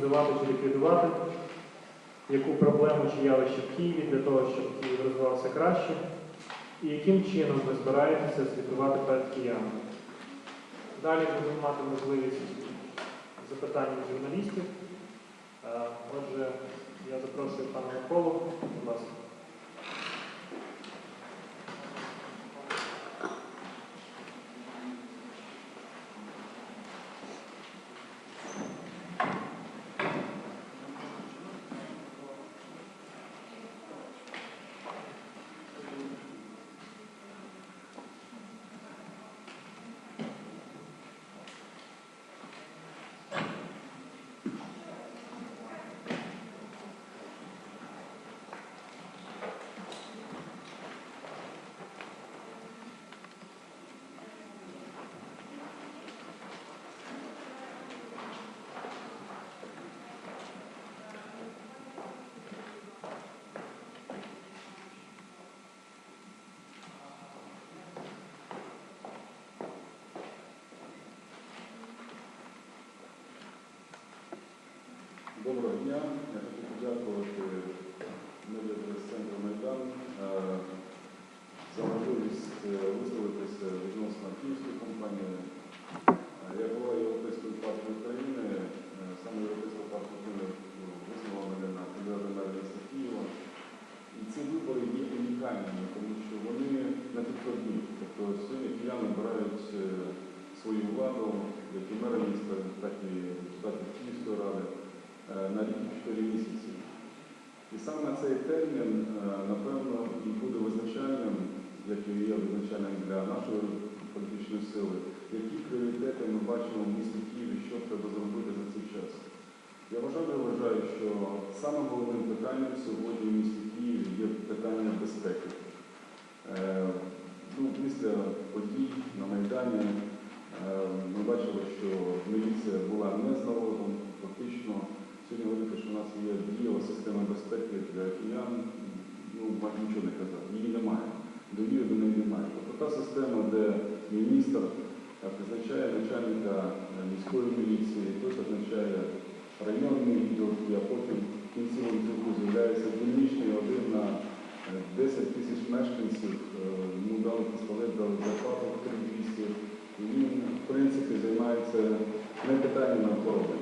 мінімізувати чи ліквідувати яку проблему чи явище в Києві для того, щоб Київ розвивався краще, і яким чином ви збираєтеся звітувати перед киянами. Далі будемо мати можливість запитань журналістів. Е, Отже, я запрошую пана Миколу, будь ласка. Доброго дня. Я хочу подякувати медіа прес-центру Майдан е, за можливість е, висловитися відносно київської компанії. Е, Я була Європейською партією України, саме Європейська партія України висунула мене на кандидата міста Києва. І ці вибори є унікальними, тому що вони не підкладні. Тобто сьогодні кияни обирають свою владу, як і мера міста, так і депутатів Київської на рік 4 місяці. І саме цей термін, е, напевно, і буде визначальним, як і є визначальним для нашої політичної сили, які пріоритети ми бачимо в місті Києві, що треба зробити за цей час. Я вважаю, вважаю, що самим головним питанням сьогодні в місті Києві є питання безпеки. Е, ну, після подій на Майдані е, ми бачили, що міліція була не з народом, фактично. Сьогодні говорити, що у нас є дієва система безпеки для киян, ну, майже нічого не казати. Її немає. Довіри до неї немає. Тобто та система, де міністр е, призначає начальника е, міської міліції, той призначає районний відділ, а потім в кінці ланцюгу з'являється дільничний один на е, 10 тисяч мешканців, е, йому дали пістолет, дали зарплату 3200, і він, в принципі, займається не питаннями охорони.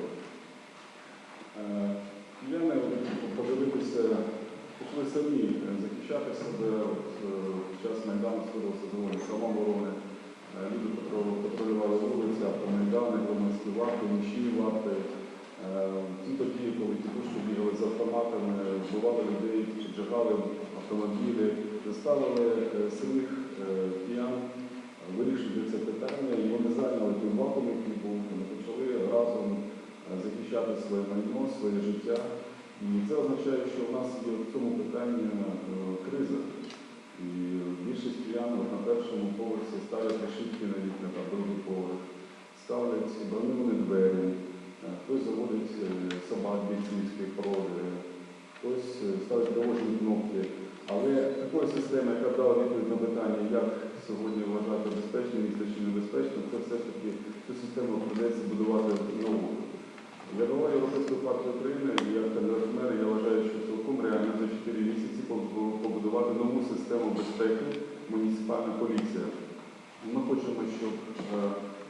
Е, Я не подивитися, пішли самі захищати себе. Е, час Майдану створилася доволі самооборони. Е, Люди патрулювали вулиці, автомайдани, громадські варти, нічні варти. Е, Ті події, коли тітушки бігали з автоматами, вбивали людей, піджигали автомобілі, заставили е, самих е, вирішити це питання, і вони зайняли той вакуум, який був, вони почали разом захищати своє майно, своє життя. Це означає, що у нас є в цьому питанні е, криза. І більшість киян на першому поверсі ставлять решітки на вікна та другий поверх, ставлять броньовані двері, е, хтось заводить е, собак бійцівських породи, хтось ставить дорожні кнопки. Але такої системи, яка дала відповідь на питання, як сьогодні вважати безпечне місто чи небезпечно, це все ж таки цю систему придеться будувати нову. Я голова Європейської партії України, як в я вважаю, що цілком реально за 4 місяці побудувати нову систему безпеки муніципальна поліція. Ми хочемо, щоб е,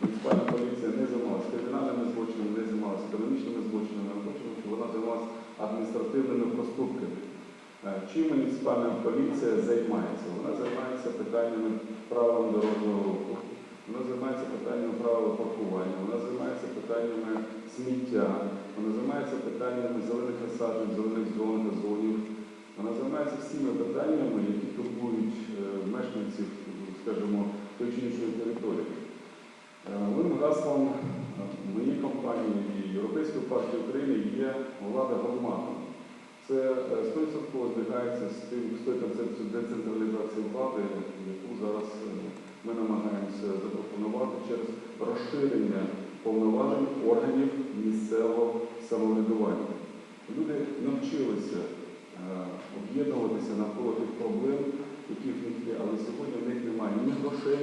муніципальна поліція не займалася кримінальними злочинами, не займалася економічними злочинами, ми хочемо, щоб вона займалася адміністративними проступками. Е, Чим муніципальна поліція займається? Вона займається питаннями правил дорожнього руху, вона займається питаннями правил паркування, вона займається питаннями сміття, вона займається питаннями зелених насаджень, зелених зон, газонів. Вона займається всіми питаннями, які турбують е, мешканців, скажімо, тої чи іншої території. Е, Моїм гаслом е, моєї компанії і Європейської партії України є влада громадам. Це е, 100% збігається з тим, з тою концепцією децентралізації влади, яку зараз е, ми намагаємося запропонувати через розширення повноважень органів місцевого самоврядування. Люди навчилися е, об'єднуватися навколо тих проблем, які в них є, але сьогодні в них немає ні грошей,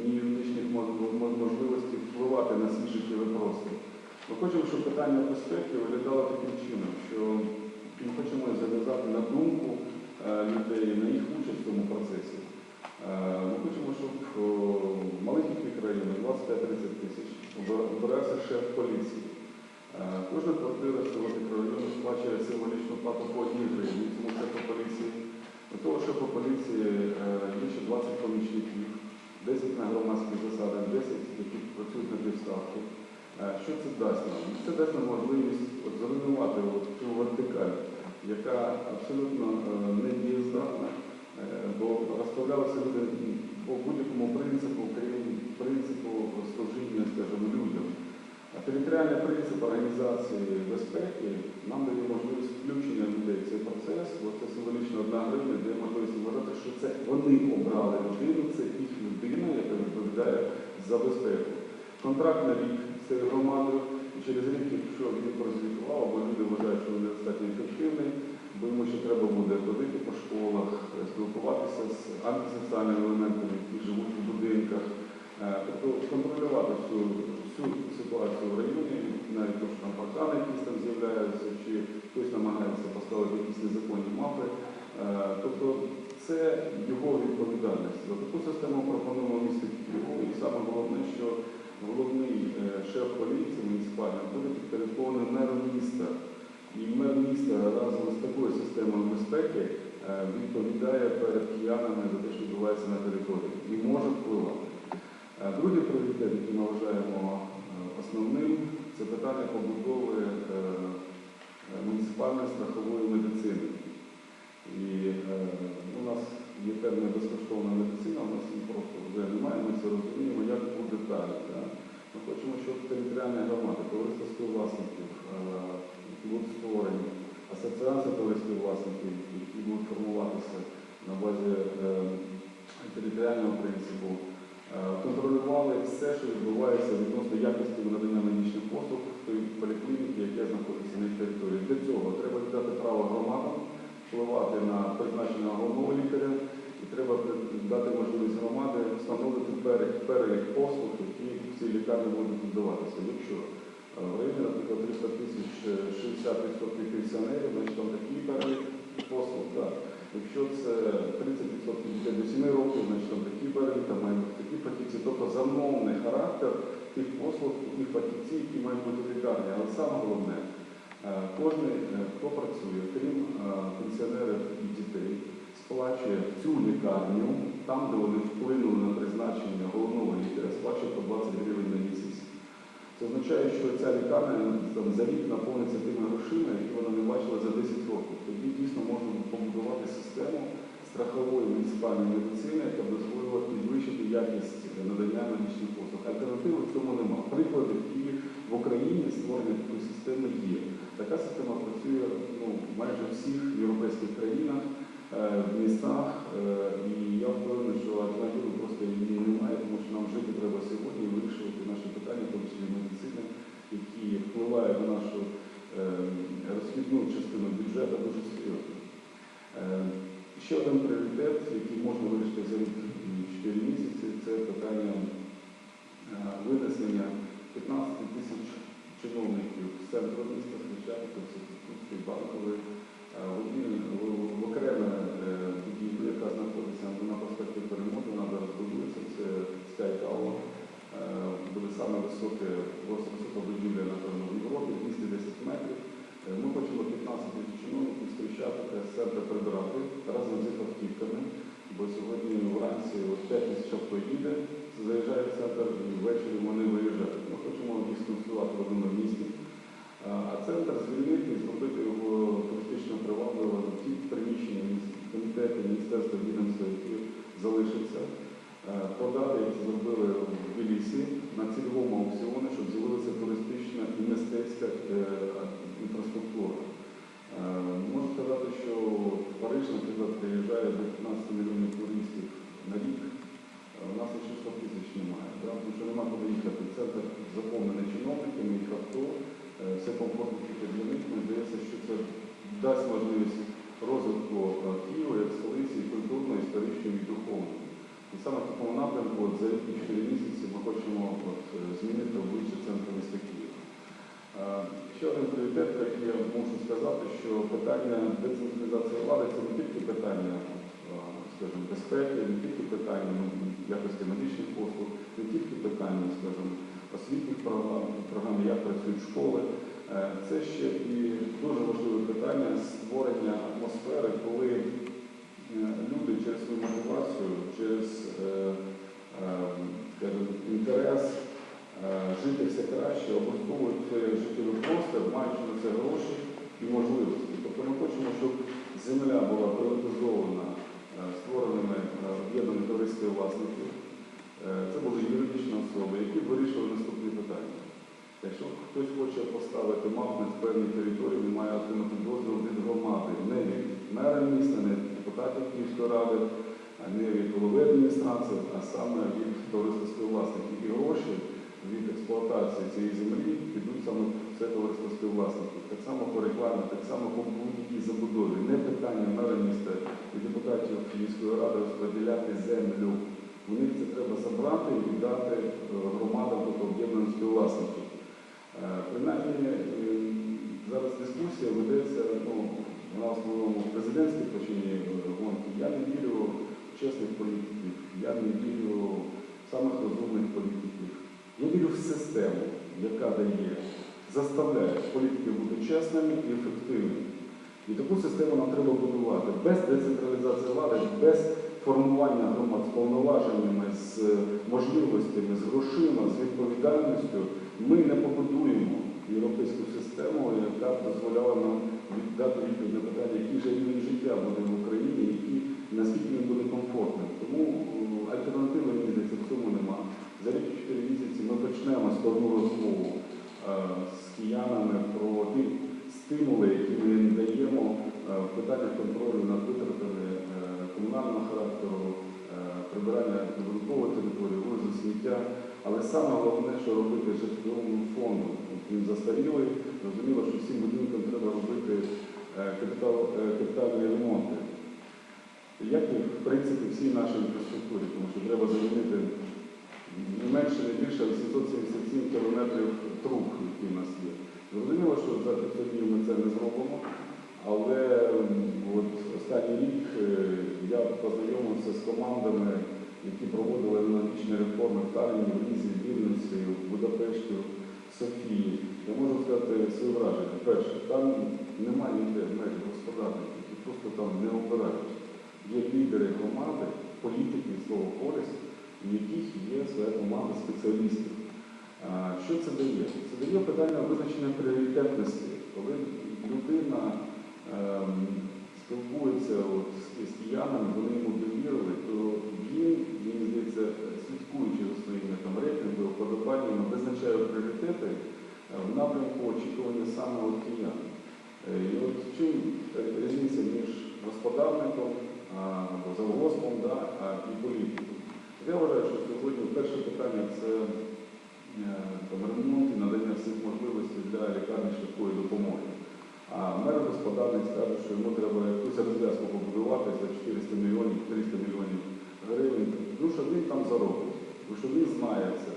ні юридичних мож- мож- можливостей впливати на свій життєвий простір. Ми хочемо, щоб питання безпеки виглядало таким чином, що ми хочемо зав'язати на думку е, людей, на їх участь в цьому процесі. Е, Ми хочемо, щоб в маленьких мікрорайонах 25-30 тисяч обирався шеф поліції. Е, Кожна квартира цього мікрорайону сплачує символічну плату по одній гривні цьому шефу поліції. До того шефу поліції є ще 20 помічників, 10 на громадських засадах, 10, які працюють на півставки. Е, Що це дасть нам? Це дасть нам можливість от, цю вертикаль, яка абсолютно е, не дієздатна, бо розставлялися люди по будь-якому принципу, принципу служіння, скажімо, людям. А територіальний принцип організації безпеки нам дає можливість включення людей в цей процес, бо це символічно одна гривня, дає можливість вважати, що це вони обрали людину, це їх людина, яка відповідає за безпеку. Контракт на рік з цією громадою, і через рік, якщо він прозвітував, або люди вважають, що він недостатньо ефективний, бо йому ще треба буде ходити по школах, спілкуватися з антисоціальними елементами, які живуть у будинках, Е, тобто контролювати всю, всю ситуацію в районі, навіть то, що там паркани якісь там з'являються, чи хтось намагається поставити якісь незаконні мапи. Е, Тобто це його відповідальність. За таку систему пропонуємо місто Києву. І саме головне, що головний е, шеф поліції муніципальний буде підпорядкований мером міста. І мер міста разом з такою системою безпеки е, відповідає перед киянами за те, що відбувається на території, і може впливати. Е, Другий пріоритет, який ми вважаємо е, основним, це питання побудови е, муніципальної страхової медицини. І у нас є певна безкоштовна медицина, у нас її просто вже немає, ми це розуміємо, як буде далі. Ми хочемо, щоб територіальні громади, товариство співвласників, які будуть створені, асоціація товариств власників, які будуть формуватися на базі територіального принципу, контролювали все, що відбувається відносно якості надання медичних послуг в той поліклініці, яка знаходиться на їх території. Для цього треба віддати право громадам впливати на призначення головного лікаря, і треба дати можливість громади встановити перелік, послуг, які в цій лікарні будуть надаватися. Якщо е, в районі, наприклад, 300 тисяч е, 60% пенсіонерів, значить там такий перелік послуг. Так. Якщо це 30% дітей до 7 років, значить там такі перелік, там мають такі фахівці. Тобто замовний характер тих послуг, тих фахівців, які мають бути в лікарні. Але саме головне, е, кожен, е, хто працює, крім е, пенсіонерів і дітей, сплачує цю лікарню, там, де вони вплинули на призначення головного лікаря, сплачує по 20 гривень на місяць. Це означає, що ця лікарня там, за рік наповниться тими грошима, які вона не бачила за 10 років. Тоді дійсно можна побудувати систему страхової муніципальної медицини, яка дозволила підвищити якість надання медичних послуг. Альтернативи в цьому немає. Приклади, які в Україні створення такої системи є. Така система працює ну, майже в всіх європейських країнах, е, в містах, е, і я впевнений, що альтернативи просто її немає, тому що нам жити треба сьогодні і вирішувати наші питання, в тому числі медицини, які впливають на нашу е, розхідну частину бюджету дуже серйозно. Ще один пріоритет, який можна вирішити за рік і 4 місяці, це питання е, винесення 15 тисяч чиновників з центру міста, звичайно, Конституції, банкової, е, в одні- в- в окреме е, будівлю, яка знаходиться на проспекті Перемоги, вона зараз будується, це Sky Tower. Е, Буде саме високе, просто висока будівля, напевно, в Європі, 210 метрів. Е, Ми хочемо 15 тисяч чиновників зустрічати з центру прибирати разом з їх автівками, бо сьогодні вранці от 5 тисяч авто їде, заїжджає в центр і ввечері вони виїжджають. Ми хочемо їх сконцентрувати в одному місті. А а центр звільнити і зробити його туристично привабливо ті приміщення міс- комітету, міністерства відомства, які залишаться, е, продати, як це зробили в Тбілісі, на цільовому аукціоні, щоб з'явилася туристична і мистецька е, інфраструктура. Е, Можу сказати, що в Париж, наприклад, приїжджає до 15 мільйонів туристів на рік. Е, У нас лише 100 тисяч немає, да? тому що немає куди їхати. Центр заповнений чиновниками, їх авто, е, все комфортно тільки для них. Мені здається, що це дасть можливість розвитку е, Києва як столиці і культурно, історично, і духовно. І саме в такому напрямку от за рік і 4 місяці ми хочемо от, е, змінити обличчя центру міста Києва. Ще один пріоритет, який я можу сказати, що питання децентралізації влади це не тільки питання, скажімо, безпеки, не тільки питання ну, якості медичних послуг, не тільки питання, скажімо, освітніх програм, програм, як працюють школи. Е, Це ще і дуже важливе питання створення атмосфери, коли е, люди через свою мотивацію, через е, скажімо, інтерес жити все краще, е, життєвий простір, маючи на це гроші і можливості. Тобто ми хочемо, щоб земля була приватизована е, створеними е, об'єднаними товариствами власників. Е, Це були юридичні особи, які вирішували наступні питання. Якщо хтось хоче поставити мап на певній території, він має отримати дозвіл від громади, не від мера міста, не від депутатів Київської ради, не від голови адміністрації, а саме від товариства співвласників. І гроші від експлуатації цієї землі підуть саме в це товариство співвласників. Так само по рекламі, так само по будь-якій забудові. Не питання мера міста і депутатів міської ради розподіляти землю. У них це треба забрати і віддати е, громадам, тобто об'єднаним співвласників. Е, Принаймні, е, зараз дискусія ведеться, ну, в основному президентській площині гонки. Я не вірю в чесних політиків, я не вірю в самих розумних політиків. Я вірю в систему, яка дає, заставляє політиків бути чесними і ефективними. І таку систему нам треба будувати без децентралізації влади, без формування громад з повноваженнями, з можливостями, з грошима, з відповідальністю. Ми не побудуємо європейську систему, яка дозволяла нам віддати відповідь на питання, який же рівень життя буде в Україні, який, наскільки він буде комфортним. Тому е, альтернативи, мені в цьому нема. За рік 4 місяці ми почнемо складну розмову е, з киянами про ті стимули, які ми їм даємо е, в питаннях контролю над витратами е, комунального характеру, е, прибирання прибудинкової території, вивозу сміття. Але саме головне, що робити з житловим фондом. Він застарілий, зрозуміло, що всім будинкам треба робити е, капітал, е, капітальні ремонти. Як і в принципі всій нашій інфраструктурі, тому що треба замінити не менше, не більше 877 кілометрів труб, які в нас є. Зрозуміло, що за 500 днів ми це не зробимо, але от останній рік е, я познайомився з командами, які проводили аналогічні реформи в Талліні, в Різі, в Вільнюсі, в Будапешті, в Софії. Я можу сказати свої враження. Перше, там немає ніде меж господарників, які просто там не обирають. Є лідери громади, політики свого полісу, в яких є своя команда спеціалістів. Що це дає? Це дає питання визначення пріоритетності. Коли людина ем, спілкується от, з, киянами, вони йому довірили, то він, мені здається, слідкуючи за своїми там рейтингами, вподобаннями, визначає пріоритети е, в напрямку очікування саме от киян. Е, І от чим різниця між господарником завгоспом да, і політиком? Я вважаю, що сьогодні перше питання це там, ремонт і надання всіх можливостей для лікарні швидкої допомоги. А мер господарник скаже, що йому треба якусь розв'язку побудувати за 400 мільйонів, 300 мільйонів гривень. Ну, що він там заробить, ну, що він знає це.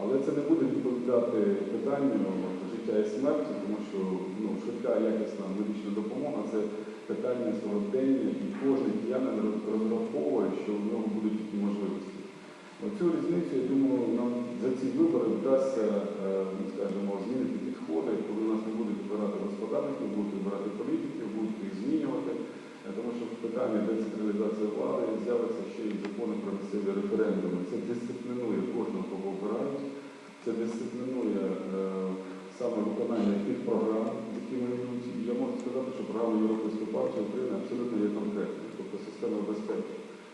Але це не буде відповідати питанню життя і смерті, тому що ну, швидка якісна медична допомога це питання сьогодення, і кожен киянин розраховує, що в нього будуть такі можливості. Оцю різницю, я думаю, нам за ці вибори вдасться, е, скажімо, змінити підходи, коли нас не будуть вибирати господарників, будуть вибирати політиків, будуть їх змінювати. Е, Тому що в питанні децентралізації влади з'явиться ще й закони про місцеві референдуми. Це дисциплінує кожного, кого обирають, це дисциплінує е, саме виконання тих програм, які ми йдуть. Я можу сказати, що програма Європейської партії України абсолютно є конкретною. Тобто система безпеки,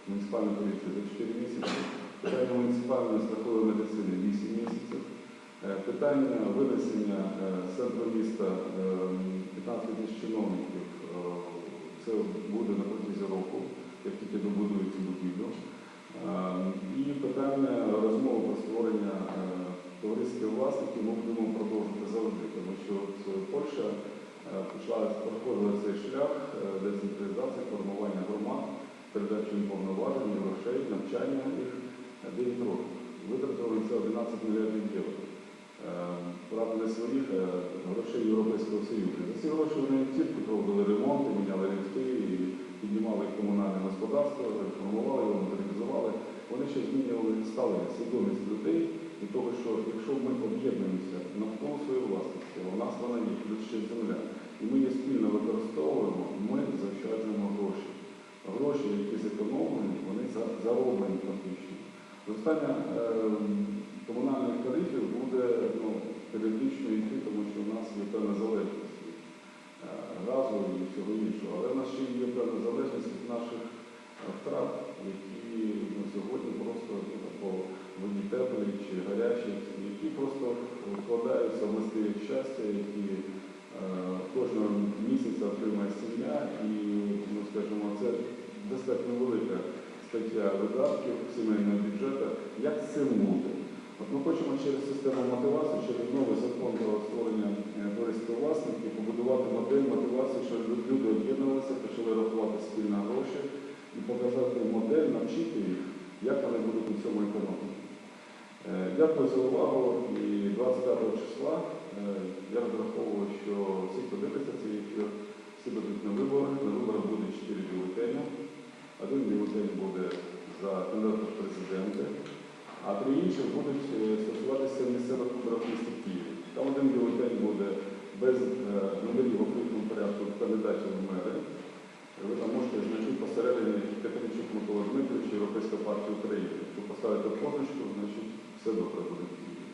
муніципальна поліція за 4 місяці, питання муніципальної страхової медицини 8 місяців, Е, питання винесення з центру міста е, 15 тисяч чиновників. е, Це буде на протязі року, як тільки добудують цю будівлю. Е, І питання розмови про створення товариських власників ми будемо продовжувати завжди, тому що Польща проходила цей шлях децентралізації, формування громад, передачі їм повноважень, грошей, навчання їх Е, правда не своїх грошей Європейського Союзу. За ці гроші вони тільки проводили ремонти, міняли ліфти і піднімали комунальне господарство, реформували його, модернізували. Вони ще змінювали ставлення, свідомість людей і того, що якщо ми об'єднуємося навколо своєї власності, у нас вона є, плюс ще земля, і ми її спільно використовуємо, ми заощаджуємо гроші. Гроші, які зекономлені, вони зароблені фактично. Зростання е, комунальних тарифів буде ну, періодично йти, тому що в нас є певна залежність від е, газу і всього іншого. Але в нас ще є певна залежність від наших е, втрат, які ну, сьогодні просто ну, по воді теплій чи гарячій, які просто вкладаються в листи щастя, які е, кожного місяця отримує сім'я, і ну, скажімо, це достатньо велика стаття видатків сімейного бюджету. Як з цим? Ми хочемо через систему мотивації, через новий закон про створення е, товариства власників побудувати модель мотивації, щоб люди об'єднувалися, почали рахувати спільно гроші і показати модель, навчити їх, як вони будуть у цьому економити. Е, Дякую за увагу. І 25 числа е, я розраховую, що всі подивляться цей ефір, всі будуть на вибори. На виборах буде 4 бюлетені. Один бюлетень буде за кандидата в президенти, а три інших будуть е, стосуватися місцевих виборів в Києві. Там один бюлетень буде без е, номерів окритому порядку кандидатів в мери. Ви там можете знайти посередині Катеринчук Микола Дмитрович, Європейська партія України. Якщо поставите позначку, значить все добре буде в Києві.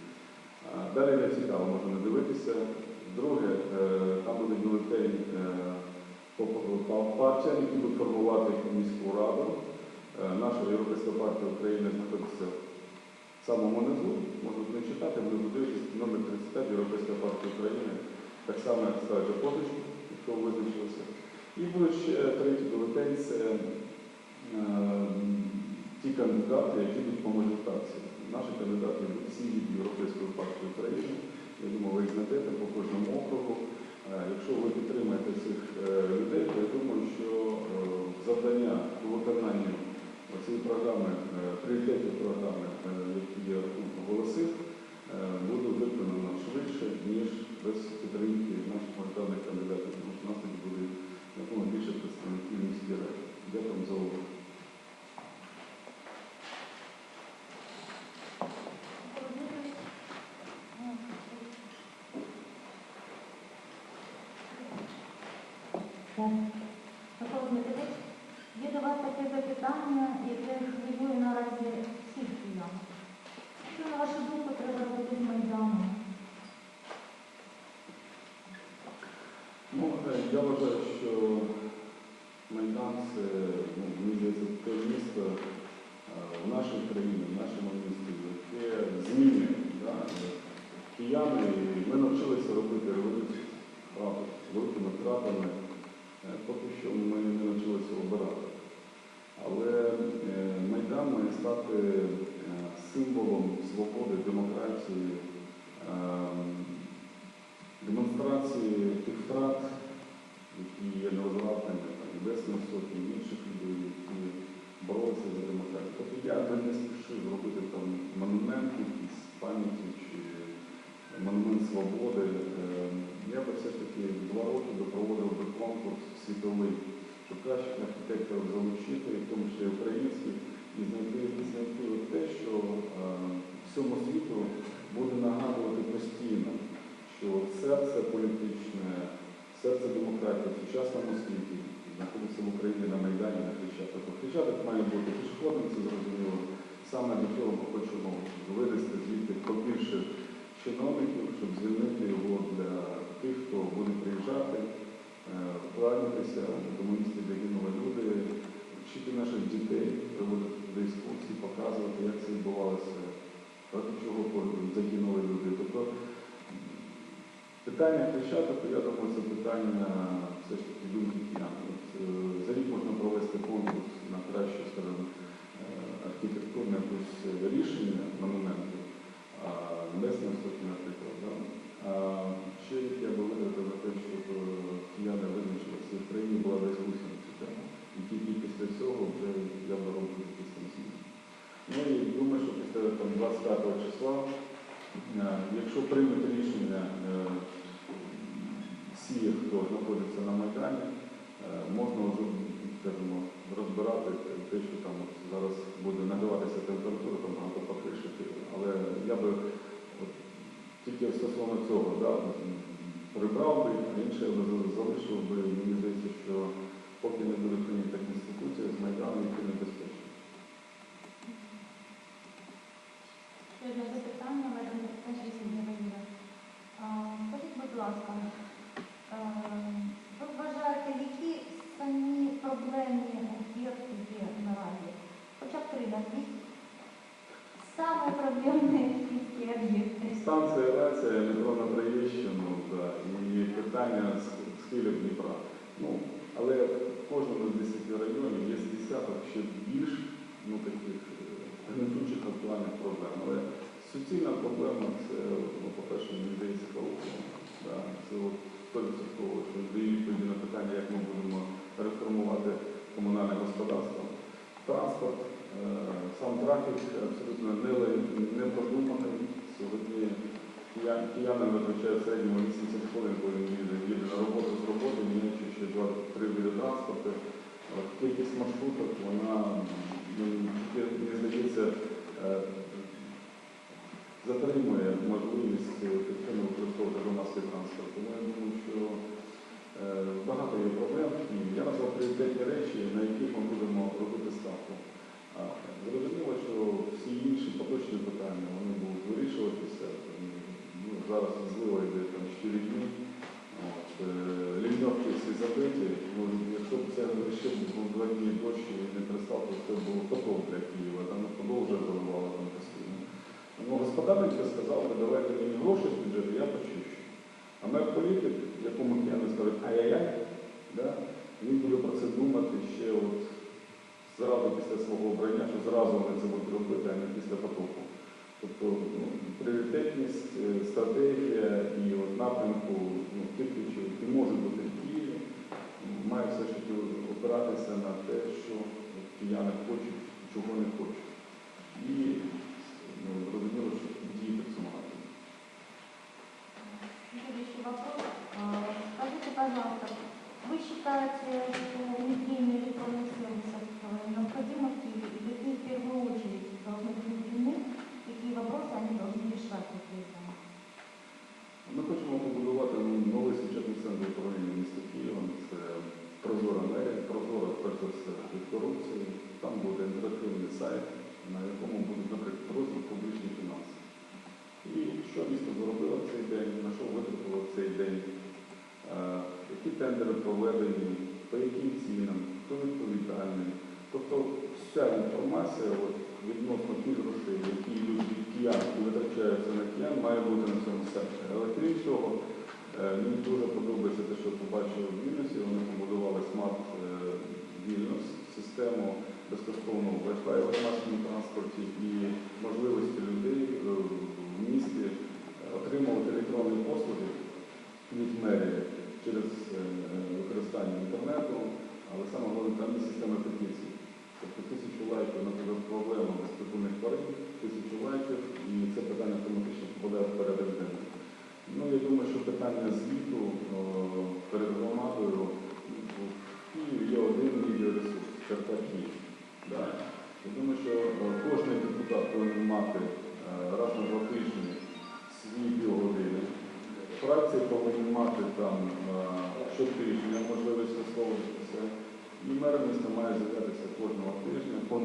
Далі не цікаво, можна не дивитися. Друге, е, там буде бюлетень по партіям, які будуть формувати міську раду. Наша Європейська партія України знаходиться самому низу, можуть не читати, будуть дивитися номер 35 Європейська партія України. Так само як ставити позначку, якщо ви визначилися. І буде ще третій бюлетень це е, ті кандидати, які йдуть по мажоритації. Наші кандидати всі від Європейської партії України. Я думаю, ви їх знайдете по кожному округу. Е, Якщо ви підтримаєте цих е, людей, то я думаю, що е, завдання по виконанню цієї програми, е, пріоритетів програми, рахунку голосів, е, буде виконано швидше, ніж без підтримки наших мажоритарних кандидатів, тому що нас тоді буде якому більше представників міської ради. Дякую за увагу. Микола Дмитрович, є до вас таке запитання, яке хвилює наразі всіх киян. Що, на вашу думку, треба робити з Майданом? Ну, е, я вважаю, що Майдан це ну, те місто в нашій країні, в нашому місті, яке змінює. Да? Кияни, ми навчилися робити революцію великими втратами. Е, Поки що ми не навчилися обирати. Але е, Майдан має стати е, символом свободи, демократії, е, демонстрації тих втрат, які є невозвратними там, Небесної Сотні, інших людей, які боролися за демократію. Тобто я би не спішив робити там монумент якийсь пам'яті чи монумент свободи. Е, Я би все ж таки два роки проводив би конкурс світовий, щоб кращих архітекторів залучити, в тому числі українських, і знайти, знайти те, що е, всьому світу буде нагадувати постійно, що серце політичне, серце демократії сучасному світі знаходиться в Україні на Майдані на. Тобто Хрещатик має бути пішохідним, це зрозуміло. Саме до цього ми хочемо вивести звідти побільше чиновників, щоб звільнити його для тих, хто буде приїжджати, е, вкладатися, тому де гинули люди, вчити наших дітей, проводити до екскурсії, показувати, як це відбувалося, проти чого загинули люди. Тобто питання Хрещатику, я думаю, це питання все ж таки думки киян. Е, за рік можна провести конкурс на краще скажімо, архітектурне якесь е, рішення монументу, а небесне наприклад. Да? А ще я би виглядав за те, щоб кияни е, визначилися в країні була дискусія на цю тему. І тільки після цього вже я би робив якісь санкції. Ну і думаю, що після там, 25 числа, якщо приймете рішення всі, хто знаходиться на Майдані, розбирати те, що там от зараз буде нагріватися температура, там багато покришити. Але я би от, тільки стосовно цього, да, прибрав би, а інше я би залишив би, мені здається, що поки не буде прийнята Конституція, з Майдану йти небезпечно. Ще одне запитання, Вадим Константин Леонідович. А, Скажіть, будь ласка, е, ви вважаєте, які самі проблемні об'єкти є наразі? Хоча б три назвіть. Саме проблемні київські об'єкти. Станція рація, метро на Троєщину, да, і питання з схилів Дніпра. Ну, але в кожному з 10 районів є з десяток ще більш ну, таких е, гнетучих актуальних проблем. Але суцільна проблема це, ну, по-перше, мені здається, корупція. Да. Це от 100% що дає відповіді на питання, як ми будемо реформувати комунальне господарство. Транспорт, е, сам трафік абсолютно не, не. Сьогодні киян- кияни витрачають в середньому 80 хвилин, коли він їде, на роботу з роботи, міняючи ще 2-3 види транспорту. Кількість маршруток, вона, ну, мені здається, е, затримує можливість ефективно використовувати громадський транспорт. Тому я думаю, що е, багато є проблем. Я назвав пріоритетні речі, на яких ми будемо робити Зрозуміло, що всі інші поточні питання вони будуть вирішуватися. Ну, зараз злива йде там 4 дні. От, е, всі забиті. Ну, якщо б це ще був два дні дощ і не пристав, то це було потоп для Києва. Там продовжує заливало там постійно. Ну, господарник би сказав, би, давайте мені гроші з бюджету, я почищу. А мер політик, якому кияни скажуть ай-яй-яй, да, він буде про це думати ще от зразу після свого обрання, що зразу вони це будуть робити, а не після потоку. Тобто ну, пріоритетність, е, стратегія і от напрямку ну, тих речей, які можуть бути в Києві, має все ж таки опиратися на те, що кияни хочуть, чого не хочуть. І ну, розуміло, що проведені, по яким цінам, хто відповідальний. Тобто вся інформація от, відносно тих грошей, які йдуть від киян витрачаються на киян, має бути на цьому сайті. Але крім цього, е, мені дуже подобається те, що побачив в Вільнюсі, вони побудували смарт е, Вільнюс, систему безкоштовного Wi-Fi в громадському транспорті і можливості людей е, в місті отримувати електронні послуги від мерії через е, використання інтернету, але саме головне там є система петицій. Тобто тисячу лайків, наприклад, проблема безпритульних тварин, тисячу лайків, і це питання автоматично попадає в порядок денний. Ну, я думаю, що питання звіту о, перед громадою ну, в Києві є один відеоресурс, карта Київ. Да? Я думаю, що е, кожен депутат повинен мати е, раз на два тижні свій півгодини. Фракції повинні мати там е, щотижня можливість висловлюватися. І мер міста має з'являтися кожного тижня по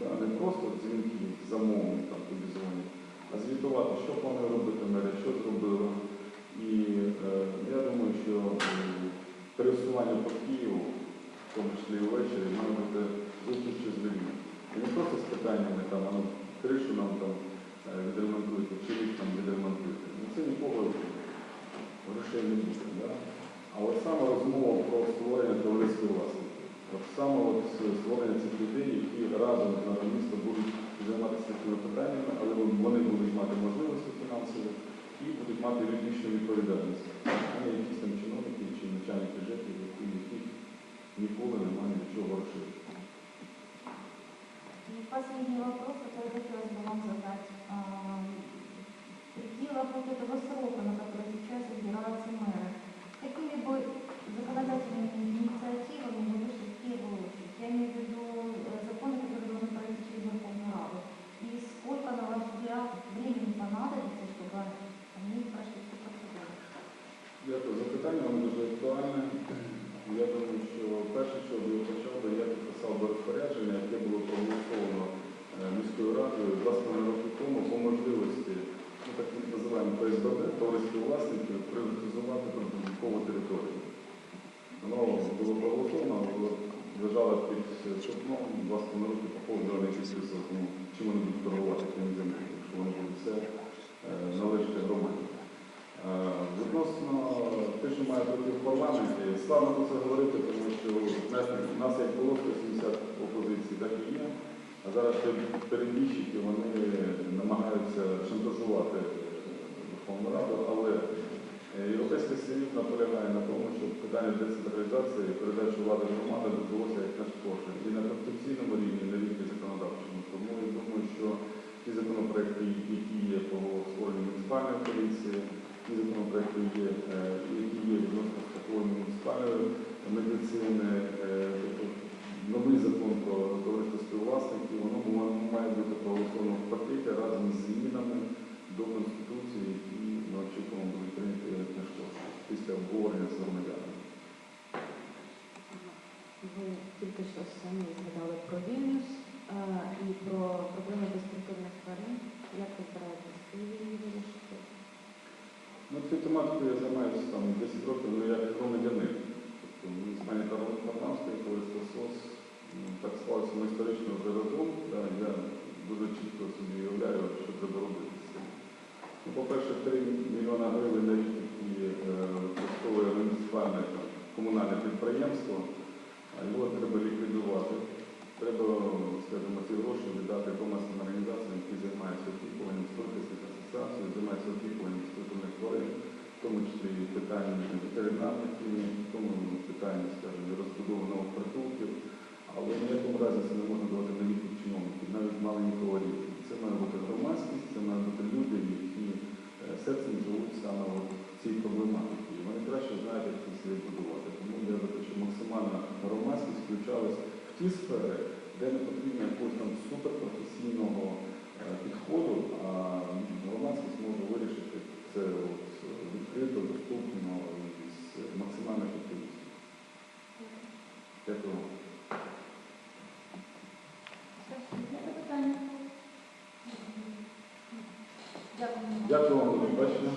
да, не просто дзвінки замовник там тобі дзвонять, а звітувати, що планує робити мерія, що зробила. І е, я думаю, що пересування по Києву, в тому числі і ввечері, має бути зустрічі з людьми. І не просто з питаннями там, а ну, кришу нам там е, відремонтуйте, чи рік там відремонтуйте. Це нікого грошей не буде. Да? А от саме розмова про створення товариської власності. От саме от створення цих людей, які разом з нашим містом будуть займатися такими питаннями, але вони будуть мати можливості фінансові і будуть мати юридичну відповідальність, а не якісь там чиновники чи начальники ЖЕКів, які яких ніколи немає нічого грошей. И последний вопрос, который хотелось бы вам задать. А, Прикидывая вот этого срока, на который сейчас избираются мэры, бы законодательными инициативами мы вышли в первую очередь. Я имею в виду законы, которые должны пройти через Верховную Раду. И сколько, на ваш взгляд, времени понадобится, чтобы они прошли всю процедуру? Дякую за питання, воно дуже актуальне. Я думаю, що перше, що би почало, я підписав би розпорядження, яке було проголосовано е, міською радою два з половиною року тому по можливості, ну так називаємо ПСБД, товариство власників прибудинкову територію. Воно було проголосовано, лежало під шопном, два з половиною роки по поводу ну, чим вони будуть торгувати тим землі, якщо вони будуть все е, належати робити. Е, Відносно те, що має бути в парламенті, складно про це говорити, тому що в нас, як було 170 опозицій, так і є. А зараз перебіжчики, вони намагаються шантажувати е, Верховну Раду, але е, Європейський Союз наполягає на тому, щоб питання децентралізації, передачі влади громади відбулося як найскорше. І на конституційному рівні, на рівні законодавчому. Тому я думаю, що ті законопроекти, які є по створенню муніципальної поліції, ті законопроекти, е, які є відносно такої муніципальної медицини, е, тобто новий закон про товариство співвласників, воно має бути проголосовано в пакеті разом з змінами до Конституції, які ми очікуємо будуть прийняті як найшвидше після обговорення з громадянами. Ви тільки що самі згадали про Вільнюс е, і про проблеми безпритульних тварин. Як ви збираєтесь її вирішити? Ну, цю тематику я займаюся там 10 років, ну, як громадянин. Тобто муніципальні парламентської товариство СОС, ну, так склалося ми історично вже разом. Да, я дуже чітко собі уявляю, що треба робити з. Ну, по-перше, 3 мільйона гривень на рік, які е, муніципальне комунальне підприємство, а його треба ліквідувати. Треба, скажімо, ці гроші віддати громадським організаціям, які займаються опікуванням, створитися асоціації, займаються опікуванням структурних тварин, в тому числі і питання ветеринарних клінік, в тому питання, скажімо, розбудованого притулків. Але в ніякому разі це не можна давати на відповідь чиновників, навіть маленького рівня. Це має бути громадськість, це мають бути люди, які е, серцем живуть саме от в цій проблематиці. І вони краще знають, як це все будувати. Тому я за те, що максимальна громадськість включалась в ті сфери, де не потрібно якогось там суперпрофесійного е, підходу, а громадськість може вирішити це от відкрито, доступно і з максимальною ефективністю. Дякую. Є запитання? Дякую. Вам за побачення.